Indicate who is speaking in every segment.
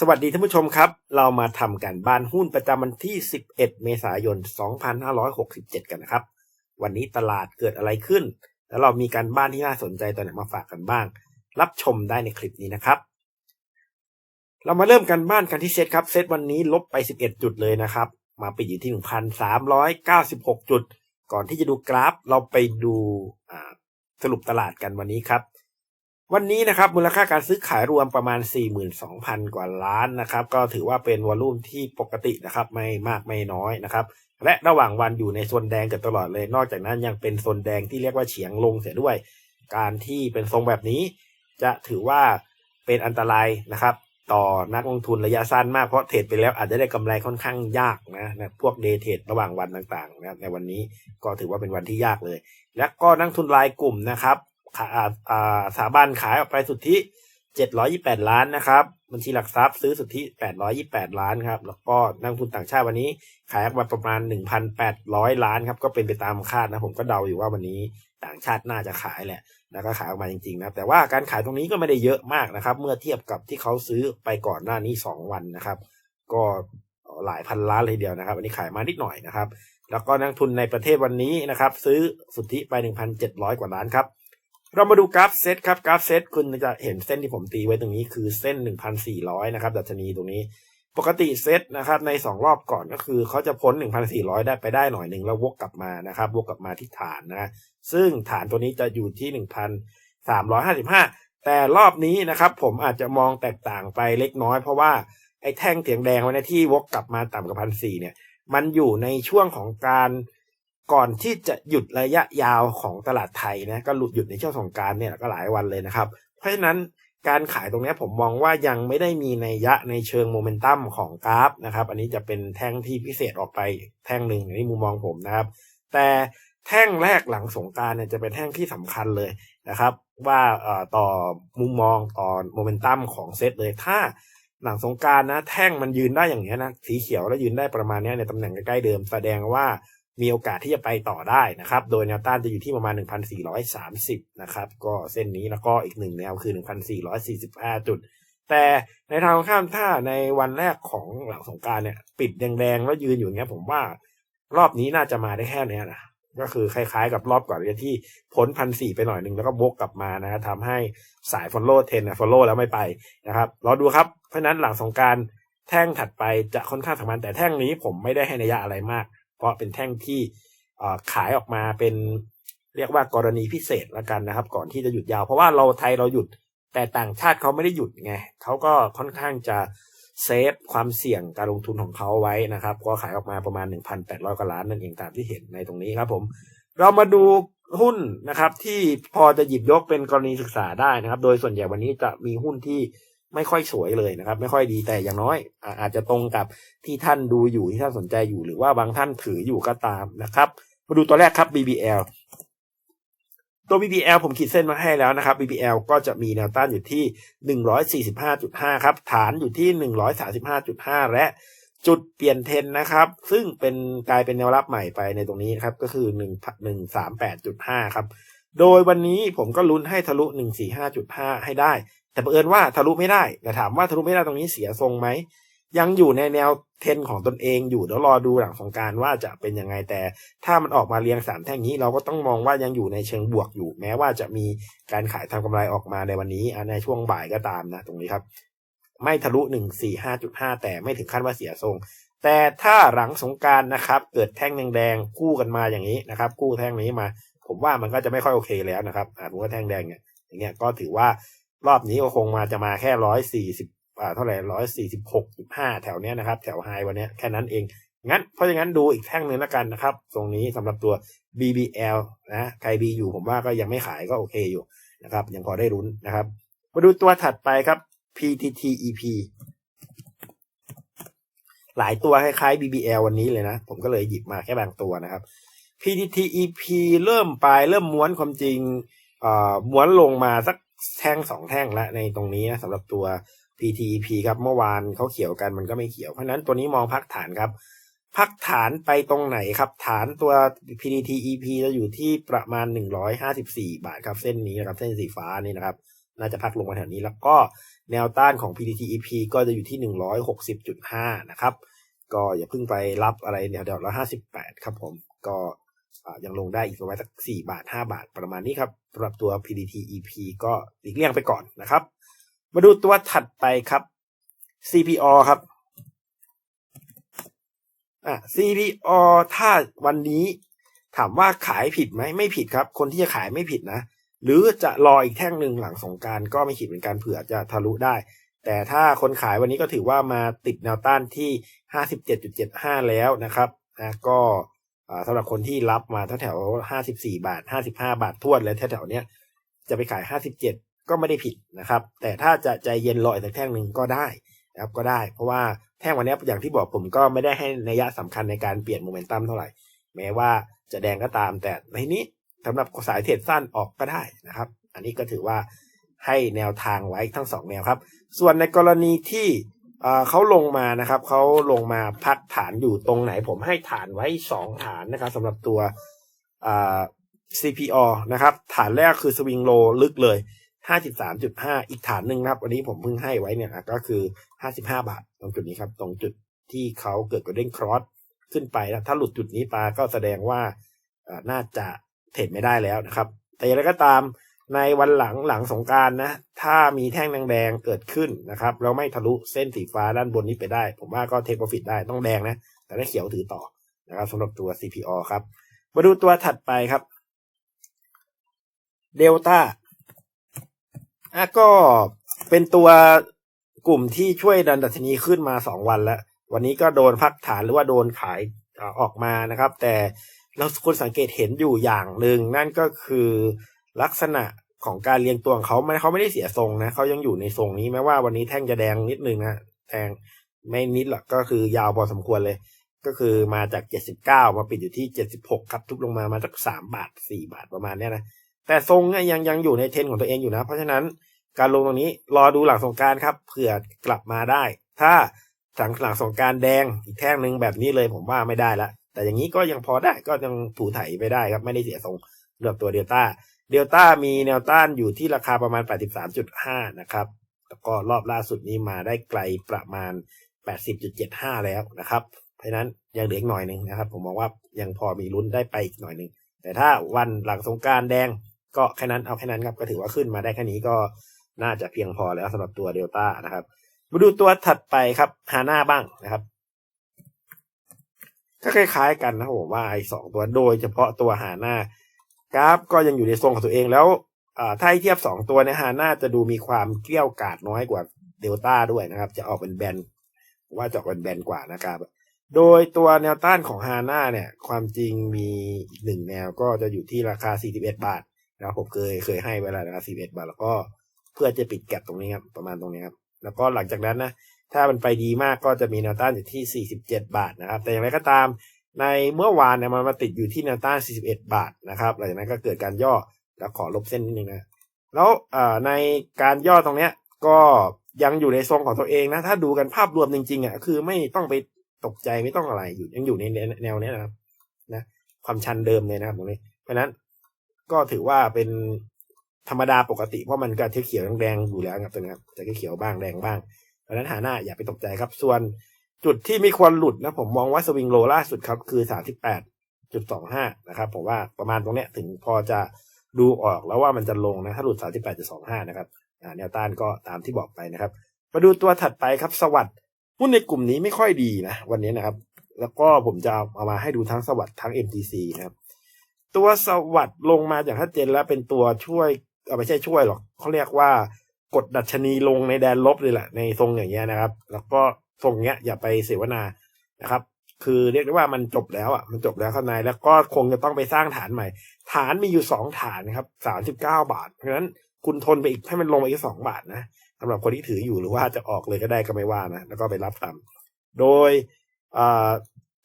Speaker 1: สวัสดีท่านผู้ชมครับ เรามาทำกันบ้านหุ้นประจำวันที่ 11 เมษายน 2567 กันนะครับ วันนี้ตลาดเกิดอะไรขึ้น แล้วเรามีการบ้านที่น่าสนใจตัวไหนมาฝากกันบ้าง รับชมได้ในคลิปนี้นะครับ เรามาเริ่มกันบ้านกันที่เซตครับ เซตวันนี้ลบไป 11 จุดเลยนะครับ มาไปอยู่ที่ 1,396 จุด ก่อนที่จะดูกราฟ เราไปดูสรุปตลาดกันวันนี้ครับ วันนี้นะครับมูลค่าการซื้อขายรวมประมาณ 42,000 กว่าล้านนะครับ ก็ถือว่าเป็นวอลุ่มที่ปกตินะครับ ไม่มากไม่น้อยนะครับ และระหว่างวันอยู่ในโซนแดงเกันตลอดเลย นอกจากนั้นยังเป็นโซนแดงที่เรียกว่าเฉียงลงเสียด้วย การที่เป็นทรงแบบนี้ จะถือว่าเป็นอันตรายนะครับ ต่อนักลงทุนระยะสั้นมากเพราะเทรดไปแล้วอาจจะได้กำไรค่อนข้างยากนะนะพวกเดย์เทรดระหว่างวันต่างๆนะในวันนี้ก็ถือว่าเป็นวันที่ยากเลย และก็นักทุนรายกลุ่มนะครับ สถาบันขายออกไปสุทธิ728ล้านนะครับ บัญชีหลักทรัพย์ซื้อสุทธิ828ล้านครับ แล้วก็นักทุนต่างชาติวันนี้ ขายออกมาประมาณ1,800ล้านครับ ก็เป็นไปตามคาดนะ ผมก็เดาอยู่ว่าวันนี้ต่างชาติน่าจะขายแหละ แล้วก็ขายออกมาจริงๆนะแต่ว่าการขายตรงนี้ก็ไม่ได้เยอะมากนะครับ เมื่อเทียบกับที่เขาซื้อไปก่อนหน้านี้2วันนะครับ ก็หลายพันล้านเลยเดียวนะครับ อันนี้ขายมานิดหน่อยนะครับ แล้วก็นักทุนในประเทศวันนี้นะครับ ซื้อสุทธิไป 1,700 กว่าล้านครับ เรามาดูกราฟเซตครับกราฟเซตคุณจะเห็นเส้นที่ผมตีไว้ตรงนี้คือเส้น 1,400 นะครับดัชนีตรงนี้ปกติเซตนะครับใน 2 รอบก่อนก็คือเขาจะพ้น 1,400 ได้ไปได้หน่อยหนึ่งแล้ววกกลับมานะครับวกกลับมาที่ฐานนะซึ่งฐานตัวนี้จะอยู่ที่ 1,355 แต่รอบนี้นะครับผมอาจจะมองแตกต่างไปเล็กน้อย เพราะว่าไอ้แท่งเถียงแดงไว้ในที่วกกลับมาต่ำกว่าพันสี่เนี่ยมันอยู่ในช่วงของการ ก่อนที่จะหยุดระยะยาวของตลาดไทยนะก็หลุดหยุดในช่วงสงการเนี่ยก็หลายวันเลยนะครับ เพราะฉะนั้นการขายตรงนี้ผมมองว่ายังไม่ได้มีในยะในเชิงโมเมนตัมของกราฟนะครับ อันนี้จะเป็นแท่งที่พิเศษออกไปแท่งหนึ่งในมุมมองผมนะครับ แต่แท่งแรกหลังสงการเนี่ยจะเป็นแท่งที่สำคัญเลยนะครับ ว่าต่อมุมมองต่อโมเมนตัมของเซตเลยถ้าหลังสงการนะแท่งมันยืนได้อย่างนี้นะสีเขียวแล้วยืนได้ประมาณนี้ในตำแหน่งใกล้ๆเดิมแสดงว่า มีโอกาสที่จะไปต่อได้นะครับ โดยแนวต้านจะอยู่ที่ประมาณ 1,430 นะครับ ก็เส้นนี้แล้วก็อีกหนึ่งแนวคือ 1,445 จุด แต่ในทางข้ามถ้าในวันแรกของหลังสงการเนี่ย ปิดแดงๆ แล้วยืนอยู่เงี้ย ผมว่ารอบนี้น่าจะมาได้แค่นี้นะก็คือคล้ายๆกับรอบก่อนที่พ้นพันสี่ไปหน่อยหนึ่งแล้วก็บวกกลับมานะทำให้สายฟอลโล่เทนฟอลโล่แล้วไม่ไปนะครับรอดูครับ เพราะนั้นหลังสงการแท่งถัดไปจะค่อนข้างสำคัญแต่แท่งนี้ผมไม่ได้ให้นัยยะอะไรมาก เพราะเป็นแท่งที่ขายออกมาเป็นเรียกว่ากรณีพิเศษละกันนะครับ ก่อนที่จะหยุดยาว เพราะว่าเราไทยเราหยุด แต่ต่างชาติเขาไม่ได้หยุดไงเขาก็ค่อนข้างจะเซฟความเสี่ยงการลงทุนของเขาไว้นะครับ ก็ขายออกมาประมาณ 1,800กว่าล้านนั่นเองตามที่เห็นในตรงนี้ครับผม เรามาดูหุ้นนะครับ ที่พอจะหยิบยกเป็นกรณีศึกษาได้นะครับ โดยส่วนใหญ่วันนี้จะมีหุ้นที่ ไม่ค่อยสวยเลยนะครับ ไม่ค่อยดีแต่อย่างน้อย อาจจะตรงกับที่ท่านดูอยู่ที่ท่านสนใจอยู่หรือว่าบางท่านถืออยู่ก็ตามนะครับ มาดูตัวแรกครับ BBL ตัว BBL ผมขีดเส้นมาให้แล้วนะครับ BBL ก็จะมีแนวต้านอยู่ที่ 145.5 ครับ ฐานอยู่ที่ 135.5 และจุดเปลี่ยนเทนนะครับ ซึ่งเป็นกลายเป็นแนวรับใหม่ไปในตรงนี้ครับ ก็คือ138.5 ครับ โดยวันนี้ผมก็ลุ้นให้ทะลุ 145.5 ให้ได้ แต่เอิญว่าทะลุไม่ได้แต่ถามว่าทะลุไม่ได้ตรงนี้เสียทรงไหมยังอยู่ในแนวเทนของตนเองอยู่เดี๋ยวรอดูหลังสงการว่าจะเป็นยังไงแต่ ถ้ามันออกมาเรียงสามแท่งนี้ เราก็ต้องมองว่ายังอยู่ในเชิงบวกอยู่ แม้ว่าจะมีการขายทำกำไรออกมาในวันนี้ในช่วงบ่ายก็ตามนะตรงนี้ครับ ไม่ทะลุหนึ่งสี่ห้าจุดห้าแต่ไม่ถึงขั้นว่าเสียทรง แต่ถ้าหลังสงการนะครับ เกิดแท่งแดงๆคู่กันมาอย่างนี้นะครับ คู่แท่งนี้มา ผมว่ามันก็จะไม่ค่อยโอเคแล้วนะครับอ่าผมว่าแท่งแดงเนี่ยอย่างเงี้ยก็ถือว่า รอบนี้ก็คงมาจะมาแค่ร้อยสี่สิบอ่าเท่าไหร่ร้อยสี่สิบหกจุดห้าแถวเนี้ยนะครับ แถวไฮวันเนี้ยแค่นั้นเอง งั้นเพราะฉะนั้นดูอีกแท่งหนึ่งแล้วกันนะครับ ตรงนี้สำหรับตัว BBL นะใครบีอยู่ผมว่าก็ยังไม่ขายก็โอเคอยู่นะครับ ยังพอได้รุ้นนะครับ มาดูตัวถัดไปครับ PTTEP หลายตัวคล้ายๆ BBL วันนี้เลยนะ ผมก็เลยหยิบมาแค่บางตัวนะครับ PTTEP เริ่มปลายเริ่มม้วนความจริงม้วนลงมาสัก แท่งสองแท่งละในตรงนี้นะสำหรับตัว PTEP ครับเมื่อวานเขาเขียวกันมันก็ไม่เขียว เพราะนั้นตัวนี้มองพักฐานครับ พักฐานไปตรงไหนครับ ฐานตัว PTEP จะอยู่ที่ประมาณ 154 บาทครับเส้นนี้นะครับเส้นสีฟ้านี่นะครับ น่าจะพักลงมาแถวนี้แล้วก็แนวต้านของ PTEP ก็จะอยู่ที่ 160.5 นะครับ ก็อย่าเพิ่งไปรับอะไรแนวเดียวละ58 ครับผมก็ ยังลงได้อีกประมาณสัก4บาท5บาทประมาณนี้ครับสำหรับตัว PDT EP ก็หลีกเลี่ยงไปก่อนนะครับ มาดูตัวถัดไปครับ CPO ครับอะ CPO ถ้าวันนี้ถามว่าขายผิดไหมไม่ผิดครับ คนที่จะขายไม่ผิดนะ หรือจะรออีกแท่งหนึ่งหลังสงการก็ไม่ผิดเหมือนกันเผื่อจะทะลุได้ แต่ถ้าคนขายวันนี้ก็ถือว่ามาติดแนวต้านที่ 57.75 แล้วนะครับนะก็ สำหรับคนที่รับมาแถวห้าสิบสี่บาทห้าสิบห้าบาททวนแล้วแถวๆเนี้ยจะไปขายห้าสิบเจ็ดก็ไม่ได้ผิดนะครับ แต่ถ้าจะใจเย็นรออีกสักแท่งหนึ่งก็ได้นะครับก็ได้ เพราะว่าแท่งวันนี้อย่างที่บอกผมก็ไม่ได้ให้นัยสำคัญในการเปลี่ยนโมเมนตัมเท่าไหร่ แม้ว่าจะแดงก็ตามแต่ในนี้สำหรับสายเทรดสั้นออกก็ได้นะครับ อันนี้ก็ถือว่าให้แนวทางไว้ทั้งสองแนวครับ ส่วนในกรณีที่ เขาลงมานะครับเขาลงมาพักฐานอยู่ตรงไหน ผมให้ฐานไว้สองฐานนะครับสำหรับตัว CPO นะครับ ฐานแรกคือสวิงโลลึกเลย 53.5 อีกฐานหนึ่งนะครับวันนี้ผมเพิ่งให้ไว้เนี่ยก็คือ 55 บาท ตรงจุดนี้ครับ ตรงจุดที่เขาเกิดกระเด้งครอสขึ้นไปนะถ้าหลุดจุดนี้ไปก็แสดงว่าน่าจะเทรดไม่ได้แล้วนะครับ แต่อย่างไรก็ตาม ในวันหลังหลังสงการนะ ถ้ามีแท่งแดงๆเกิดขึ้นนะครับเราไม่ทะลุเส้นสีฟ้าด้านบนนี้ไปได้ ผมว่าก็เทคโปรฟิตได้ต้องแดงนะ แต่ถ้าเขียวถือต่อนะครับสำหรับตัว CPO ครับ มาดูตัวถัดไปครับเดลต้าอะก็เป็นตัวกลุ่มที่ช่วยดันดัชนีขึ้นมาสองวันแล้ว วันนี้ก็โดนพักฐานหรือว่าโดนขายออกมานะครับ แต่เราคนสังเกตเห็นอยู่อย่างหนึ่งนั่นก็คือ ลักษณะของการเรียงตัวของเขาไม่เขาไม่ได้เสียทรงนะเขายังอยู่ในทรงนี้แม้ว่าวันนี้แท่งจะแดงนิดนึงนะแทงไม่นิดหรอกก็คือยาวพอสมควรเลย ก็คือมาจากเจ็ดสิบเก้ามาปิดอยู่ที่เจ็ดสิบหกครับ ทุบลงมามาจากสามบาทสี่บาทประมาณนี้นะแต่ทรงเนี่ยยังยังอยู่ในเทรนของตัวเองอยู่นะ เพราะฉะนั้นการลงตรงนี้รอดูหลังสงการครับเผื่อกลับมาได้ ถ้าหลังหลังสงการแดงอีกแท่งหนึ่งแบบนี้เลยผมว่าไม่ได้ละแต่อย่างนี้ก็ยังพอได้ก็ยังถูถ่ายไปได้ครับไม่ได้เสียทรงเลือกตัวเดลต้า เดลต้ามีแนวต้านอยู่ที่ราคาประมาณ 83.5 นะครับ แล้วก็รอบล่าสุดนี้มาได้ไกลประมาณ 80.75 แล้วนะครับ เพราะนั้นยังเหลืออีกหน่อยหนึ่งนะครับ ผมมองว่ายังพอมีลุ้นได้ไปอีกหน่อยหนึ่ง แต่ถ้าวันหลังสงการแดงก็แค่นั้นเอาแค่นั้นครับ ก็ถือว่าขึ้นมาได้แค่นี้ก็น่าจะเพียงพอแล้วสำหรับตัวเดลต้านะครับ มาดูตัวถัดไปครับฮาน่าบ้างนะครับก็คล้ายๆกันนะผมว่าไอ้สองตัวโดยเฉพาะตัวหาหน้า กราฟก็ยังอยู่ในทรงของตัวเองแล้วถ้าเทียบสองตัวเนี่ยฮาน่าจะดูมีความเกลี้ยวกาดน้อยกว่าเดลต้าด้วยนะครับ จะออกเป็นแบนว่าจะออกเป็นแบนกว่านะครับ โดยตัวแนวต้านของฮาน่าเนี่ย ความจริงมีหนึ่งแนวก็จะอยู่ที่ราคา 41 บาทนะผมเคยเคยให้เวลาราคา 41 บาท แล้วก็เพื่อจะปิดแก็บตรงนี้ครับประมาณตรงนี้ครับแล้วก็หลังจากนั้นนะถ้ามันไปดีมากก็จะมีแนวต้านอยู่ที่ 47 บาทนะครับ แต่อย่างไรก็ตาม ในเมื่อวานเนี่ยมันมาติดอยู่ที่แนวต้าน 41 บาทนะครับหลังจากนั้นก็เกิดการย่อแล้วขอลบเส้นนิดนึงนะแล้วในการย่อตรงเนี้ยก็ยังอยู่ในทรงของตัวเองนะ ถ้าดูกันภาพรวมจริงๆอะคือไม่ต้องไปตกใจไม่ต้องอะไรอยู่ยังอยู่ในแนวนี้นะครับนะความชันเดิมเลยนะครับตรงนี้ เพราะนั้นก็ถือว่าเป็นธรรมดาปกติเพราะมันก็เขียวแดงอยู่แล้วครับตัวนี้ครับจะเขียวบ้างแดงบ้างเพราะนั้นหาหน้าอย่าไปตกใจครับ ส่วน จุดที่ไม่ควรหลุดนะผมมองว่าสวิงโลล่าสุดครับ คือสามสิบแปดจุดสองห้านะครับผมว่าประมาณตรงเนี้ยถึงพอจะดูออกแล้วว่ามันจะลงนะถ้าหลุดสามสิบแปดจุดสองห้านะครับแนวต้านก็ตามที่บอกไปนะครับ มาดูตัวถัดไปครับสวัสด์หุ้นในกลุ่มนี้ไม่ค่อยดีนะวันนี้นะครับ แล้วก็ผมจะเอามาให้ดูทั้งสวัสด์ทั้ง MTC นะครับตัวสวัสด์ลงมาอย่างชัดเจนแล้วเป็นตัวช่วยเอาไม่ใช่ช่วยหรอกเขาเรียกว่ากดดัชนีลงในแดนลบเลยแหละในทรงอย่างเงี้ยนะครับ แล้วก็ ทรงเนี้ยอย่าไปเสวนานะครับ คือเรียกได้ว่ามันจบแล้วอะมันจบแล้วข้างในแล้วก็คงจะต้องไปสร้างฐานใหม่ ฐานมีอยู่สองฐานนะครับสามสิบเก้าบาท เพราะฉะนั้นคุณทนไปอีกให้มันลงไปอีกสองบาทนะสำหรับคนที่ถืออยู่หรือว่าจะออกเลยก็ได้ก็ไม่ว่านะแล้วก็ไปรับตามโดย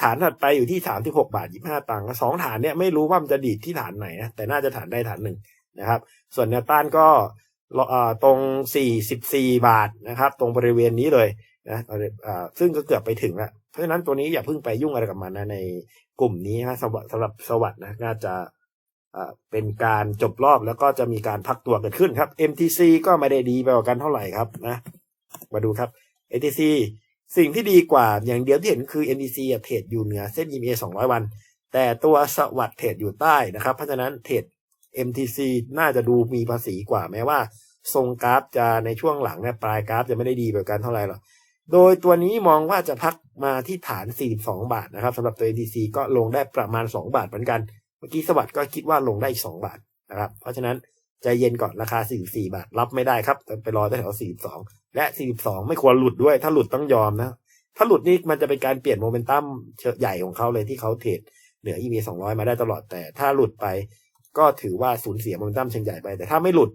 Speaker 1: ฐานถัดไปอยู่ที่สามที่หกบาทยี่ห้าตังค์สองฐานเนี่ยไม่รู้ว่ามันจะดีดที่ฐานไหนนะแต่น่าจะฐานได้ฐานหนึ่งนะครับ ส่วนแนวต้านก็ตรงสี่สิบสี่บาทนะครับ ตรงบริเวณนี้เลย นะซึ่งก็เกือบไปถึงแล้วเพราะฉะนั้นตัวนี้อย่าเพิ่งไปยุ่งอะไรกับมันนะในกลุ่มนี้นะสำหรับสำหรับสวัสด์นะน่าจะอ่าเป็นการจบรอบแล้วก็จะมีการพักตัวเกิดขึ้นครับ MTC ก็ไม่ได้ดีไปกว่ากันเท่าไหร่ครับนะมาดูครับ MTC สิ่งที่ดีกว่าอย่างเดียวที่เห็นคือ MTC เทรดอยู่เหนือเส้น EMA 200 วัน แต่ตัวสวัสด์เทรดอยู่ใต้นะครับ เพราะฉะนั้นเทรด MTC น่าจะดูมีภาษีกว่าแม้ว่าทรงกราฟจะในช่วงหลังเนี่ยปลายกราฟจะไม่ได้ดีแบบกันเท่าไหร่หรอก โดยตัวนี้มองว่าจะพักมาที่ฐาน 42 บาทนะครับสำหรับตัว MTC ก็ลงได้ประมาณ 2 บาทเหมือนกัน เมื่อกี้สวัสด์ก็คิดว่าลงได้อีก 2 บาทนะครับ เพราะฉะนั้นใจเย็นก่อนราคา 44 บาท รับไม่ได้ครับไปรอแถว 42 และ 42 ไม่ควรหลุดด้วย ถ้าหลุดต้องยอมนะ ถ้าหลุดนี่มันจะเป็นการเปลี่ยนโมเมนตัมใหญ่ของเขาเลยที่เขาเทรดเหนือ EMA 200 มาได้ตลอดแต่ถ้าหลุดไปก็ถือว่าสูญเสียโมเมนตัมเชิงใหญ่ไป แต่ถ้าไม่หลุด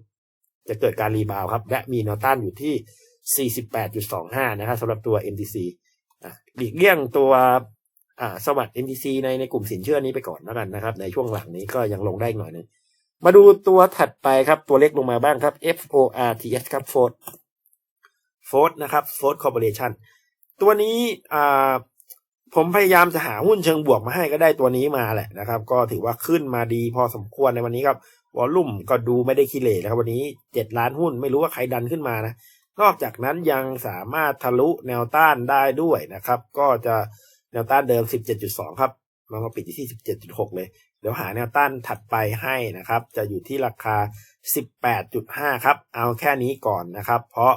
Speaker 1: จะเกิดการรีบาวครับ และมีแนวต้านอยู่ที่ 48.25 นะครับสำหรับตัว MTC หลีกเลี่ยงตัวสวัสด์ MTC ในในกลุ่มสินเชื่อนี้ไปก่อนแล้วกันนะครับ ในช่วงหลังนี้ก็ยังลงได้หน่อยนึงมาดูตัวถัดไปครับ ตัวเล็กลงมาบ้างครับ FORTS ครับ Ford Ford นะครับ Ford Corporation ตัวนี้ผมพยายามจะหาหุ้นเชิงบวกมาให้ก็ได้ตัวนี้มาแหละนะครับ ก็ถือว่าขึ้นมาดีพอสมควรในวันนี้ครับวอลลุ่มก็ดูไม่ได้ขี้เหร่นะครับวันนี้เจ็ดล้านหุ้นไม่รู้ว่าใครดันขึ้นมานะ นอกจากนั้นยังสามารถทะลุแนวต้านได้ด้วยนะครับ ก็จะแนวต้านเดิม 17.2 ครับมันก็ปิดที่ 17.6 เลย เดี๋ยวหาแนวต้านถัดไปให้นะครับ จะอยู่ที่ราคา 18.5 ครับ เอาแค่นี้ก่อนนะครับ เพราะ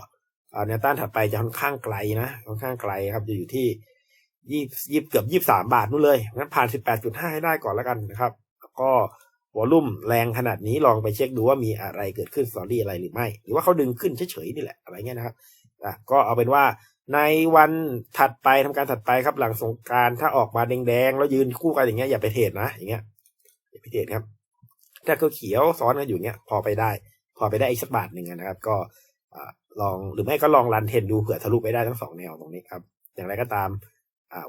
Speaker 1: แนวต้านถัดไปจะค่อนข้างไกลนะ ค่อนข้างไกลครับ จะอยู่ที่ยี่ยี่เกือบยี่สามบาทนู่นเลย งั้นผ่าน18.5ให้ได้ก่อนแล้วกันนะครับ แล้วก็ วอลุ่มแรงขนาดนี้ลองไปเช็คดูว่ามีอะไรเกิดขึ้นสตอรี่อะไรหรือไม่ หรือว่าเขาดึงขึ้นเฉยๆนี่แหละอะไรเงี้ยนะครับอะก็เอาเป็นว่าในวันถัดไปทำการถัดไปครับหลังสงการถ้าออกมาแดงๆแล้วยืนคู่กันอย่างเงี้ยอย่าไปเทรดนะอย่างเงี้ยอย่าไปเทรดครับ ถ้าเขาเขียวซ้อนกันอยู่เงี้ยพอไปได้ พอไปได้อีกสักบาทหนึ่งนะครับ ก็ลองหรือไม่ก็ลองรันเทรนดูเผื่อทะลุไปได้ทั้งสองแนวตรงนี้ครับ อย่างไรก็ตาม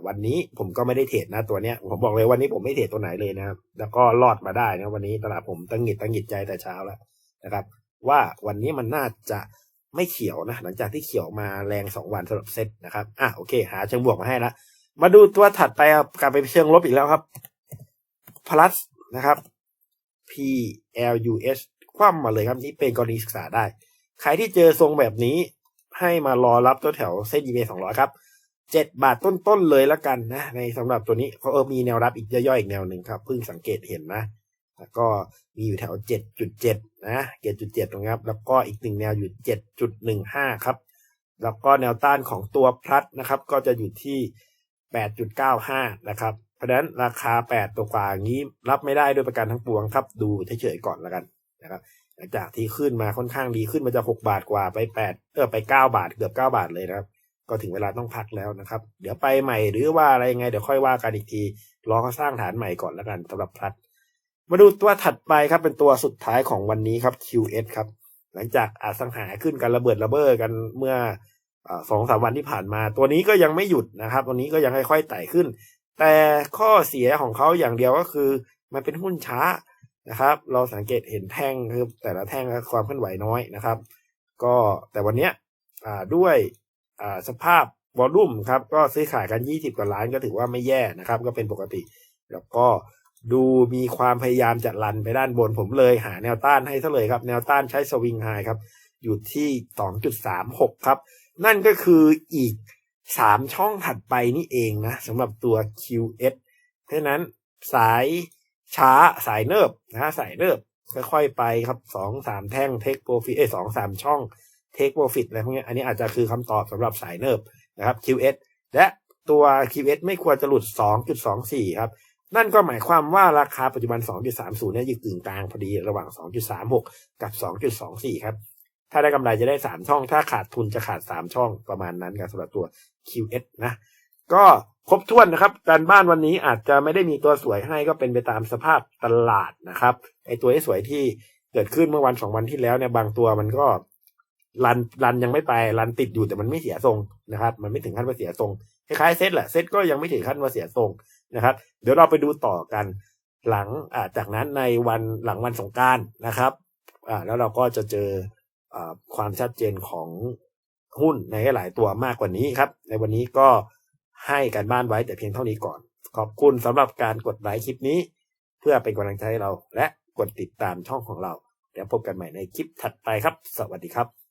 Speaker 1: วันนี้ผมก็ไม่ได้เทรดนะตัวเนี้ย ผมบอกเลยวันนี้ผมไม่เทรดตัวไหนเลยนะครับ แล้วก็รอดมาได้นะวันนี้ตลาดผมตั้งหงิดตั้งหงิดใจแต่เช้าแล้วนะครับ ว่าวันนี้มันน่าจะไม่เขียวนะ หลังจากที่เขียวมาแรงสองวันสำหรับเซตนะครับอะโอเค หาเชิงบวกมาให้ละมาดูตัวถัดไปครับกลับไปเชิงลบอีกแล้วครับ plus นะครับ PLUS คว่ำมาเลยครับนี่เป็นกรณีศึกษาได้ ใครที่เจอทรงแบบนี้ให้มารอรับตัวแถวเส้น EMA 200 ครับ เจ็ดบาทต้นๆเลยแล้วกันนะ ในสำหรับตัวนี้เขาเออมีแนวรับอีกย่อยๆอีกแนวหนึ่งครับเพิ่งสังเกตเห็นนะแล้วก็มีอยู่แถวเจ็ดจุดเจ็ดนะเจ็ดจุดเจ็ดตรงนี้ครับ แล้วก็อีกหนึ่งแนวอยู่เจ็ดจุดหนึ่งห้าครับ แล้วก็แนวต้านของตัวพลัดนะครับ ก็จะอยู่ที่แปดจุดเก้าห้านะครับ เพราะฉะนั้นราคาแปดตัวกว่างี้รับไม่ได้ด้วยประกันทั้งปวงครับ ดูเฉยๆก่อนแล้วกันนะครับ หลังจากที่ขึ้นมาค่อนข้างดีขึ้นมาจะหกบาทกว่าไปแปดเออไปเก้าบาทเกือบเก้าบาทเลยนะครับ ก็ถึงเวลาต้องพักแล้วนะครับ เดี๋ยวไปใหม่หรือว่าอะไรยังไงเดี๋ยวค่อยว่ากันอีกที รอเขาสร้างฐานใหม่ก่อนแล้วกันสำหรับพลัด มาดูตัวถัดไปครับเป็นตัวสุดท้ายของวันนี้ครับ QS ครับ หลังจากอาสังหาขึ้นกันระเบิดระเบ้อกันเมื่อสองสามวันที่ผ่านมา ตัวนี้ก็ยังไม่หยุดนะครับ ตัวนี้ก็ยังค่อยๆไต่ขึ้น แต่ข้อเสียของเขาอย่างเดียวก็คือมันเป็นหุ้นช้านะครับ เราสังเกตเห็นแท่งคือแต่ละแท่งความเคลื่อนไหวน้อยนะครับ ก็แต่วันเนี้ยด้วย สภาพวอลลุ่มครับก็ซื้อขายกัน 20 กว่าล้านก็ถือว่าไม่แย่นะครับ ก็เป็นปกติ แล้วก็ดูมีความพยายามจะลันไปด้านบนผมเลยหาแนวต้านให้ซะเลยครับ แนวต้านใช้สวิงไฮครับ อยู่ที่ 2.36 ครับ นั่นก็คืออีก 3 ช่องถัดไปนี่เองนะสำหรับตัว QS เพราะนั้นสายช้าสายเนิบนะสายเนิบค่อยๆไปครับสองสามแท่งเทคโปรฟิเอสองสามช่อง เทคโปรฟิตอะไรพวกนี้อันนี้อาจจะคือคำตอบสำหรับสายเนิบนะครับ QS และตัว QS ไม่ควรจะหลุด 2.24 ครับ นั่นก็หมายความว่าราคาปัจจุบัน 2.30 เนี่ยอยู่กึ่งกลางพอดีระหว่าง 2.36 กับ 2.24 ครับ ถ้าได้กำไรจะได้ 3 ช่อง ถ้าขาดทุนจะขาด 3 ช่องประมาณนั้นกับสำหรับตัว QS นะ ก็ครบถ้วนนะครับ การบ้านวันนี้อาจจะไม่ได้มีตัวสวยให้ก็เป็นไปตามสภาพตลาดนะครับ ไอตัวที่สวยที่เกิดขึ้นเมื่อวันสองวันที่แล้วเนี่ยบางตัวมันก็ รันรันยังไม่ไปรันติดอยู่แต่มันไม่เสียทรงนะครับ มันไม่ถึงขั้นว่าเสียทรงคล้ายๆเซตแหละเซตก็ยังไม่ถึงขั้นว่าเสียทรงนะครับ เดี๋ยวเราไปดูต่อกันหลังอ่าจากนั้นในวันหลังวันสงการนะครับอ่าแล้วเราก็จะเจออ่าความชัดเจนของหุ้นในหลายตัวมากกว่านี้ครับ ในวันนี้ก็ให้การบ้านไว้แต่เพียงเท่านี้ก่อน ขอบคุณสำหรับการกดไลค์คลิปนี้ เพื่อเป็นกำลังใจให้เราและกดติดตามช่องของเราเดี๋ยวพบกันใหม่ในคลิปถัดไปครับ สวัสดีครับ